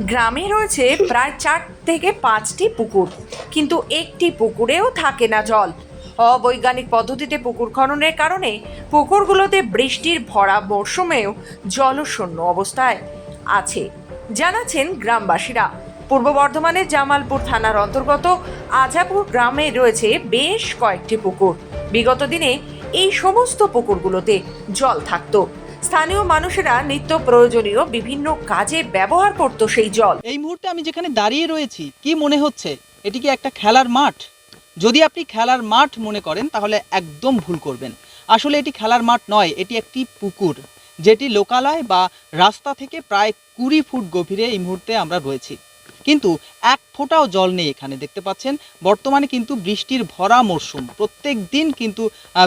গ্রামে রয়েছে প্রায় চার থেকে পাঁচটি পুকুর। কিন্তু একটি পুকুরেও থাকে না জল। অবৈজ্ঞানিক পদ্ধতিতে পুকুর খননের কারণে পুকুরগুলোতে বৃষ্টির ভরা মরশুমেও জলশূন্য অবস্থায় আছে, জানাচ্ছেন গ্রামবাসীরা। পূর্ব বর্ধমানের জামালপুর থানার অন্তর্গত আজাপুর গ্রামে রয়েছে বেশ কয়েকটি পুকুর। বিগত দিনে এই সমস্ত পুকুরগুলোতে জল থাকতো। স্থানীয় মানুষেরা নিত্য প্রয়োজনীয় বিভিন্ন কাজে ব্যবহার করত সেই জল। এই মুহূর্তে আমি যেখানে দাঁড়িয়ে রয়েছি, কি মনে হচ্ছে? এটি কি একটা খেলার মাঠ? যদি আপনি খেলার মাঠ মনে করেন, তাহলে একদম ভুল করবেন। আসলে এটি খেলার মাঠ নয়, এটি একটি পুকুর, যেটি লোকালয় বা রাস্তা থেকে প্রায় কুড়ি ফুট গভীরে এই মুহূর্তে আমরা রয়েছি। কিন্তু এক ফোঁটাও জল নেই এখানে, দেখতে পাচ্ছেন? বর্তমানে কিন্তু বৃষ্টির ভরা মরশুম। প্রত্যেক দিন কিন্তু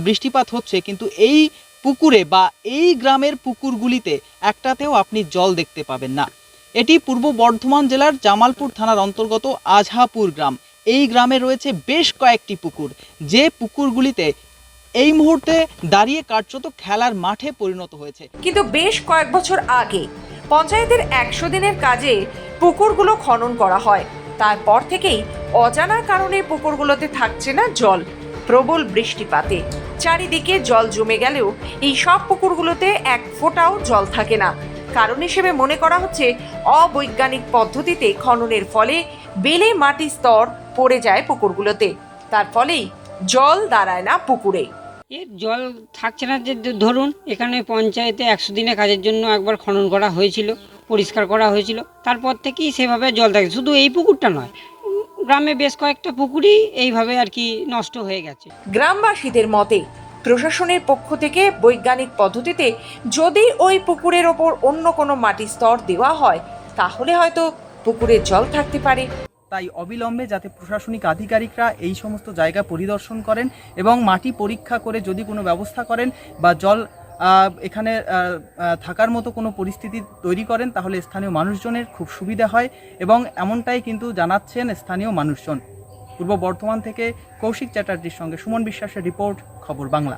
বৃষ্টিপাত হচ্ছে, কিন্তু এই পুকুরে বা এই গ্রামের পুকুরগুলিতে একটাতেও আপনি জল দেখতে পাবেন না। এটি পূর্ব বর্ধমান জেলার জামালপুর থানার অন্তর্গত আজহাপুর গ্রাম। এই গ্রামে রয়েছে বেশ কয়েকটি পুকুর। যে পুকুরগুলিতে এই মুহূর্তে দাঁড়িয়ে কার্যত খেলার মাঠে পরিণত হয়েছে। কিন্তু বেশ কয়েক বছর আগে পঞ্চায়েতের একশো দিনের কাজে পুকুরগুলো খনন করা হয়। তারপর থেকেই অজানা কারণে পুকুরগুলোতে থাকছে না জল। প্রবল বৃষ্টিপাতে। চারিদিকে জল জমে গেলেও এই সব পুকুরগুলোতে এক ফোঁটাও জল থাকে না। কারণ হিসেবে মনে করা হচ্ছে, অবৈজ্ঞানিক পদ্ধতিতে খননের ফলে বেলে মাটির স্তর পড়ে যায় পুকুরগুলোতে। তার ফলেই জল দাঁড়ায় না পুকুরে। এর জল থাকছে না যে ধরুন, এখানে পঞ্চায়েতে একশো দিনে কাজের জন্য একবার খনন করা হয়েছিল, পরিষ্কার করা হয়েছিল। তারপর থেকেই সেভাবে জল থাকে। শুধু এই পুকুরটা নয় গ্রামে বেশ কয়েকটা পুকুরই এইভাবে আর কি নষ্ট হয়ে গেছে। গ্রামবাসীদের মতে প্রশাসনের পক্ষ থেকে বৈজ্ঞানিক পদ্ধতিতে যদি ওই পুকুরের ওপর অন্য কোনো মাটির স্তর দেওয়া হয় তাহলে হয়তো পুকুরে জল থাকতে পারে। তাই অবিলম্বে যাতে প্রশাসনিক আধিকারিকরা এই সমস্ত জায়গা পরিদর্শন করেন এবং মাটি পরীক্ষা করে যদি কোনো ব্যবস্থা করেন বা জল এখানে থাকার মতো কোনো পরিস্থিতি তৈরি করেন, তাহলে স্থানীয় মানুষজনের খুব সুবিধা হয় এবং এমনটাই কিন্তু জানাচ্ছেন স্থানীয় মানুষজন। পূর্ব বর্ধমান থেকে কৌশিক চ্যাটার্জির সঙ্গে সুমন বিশ্বাসের রিপোর্ট, খবর বাংলা।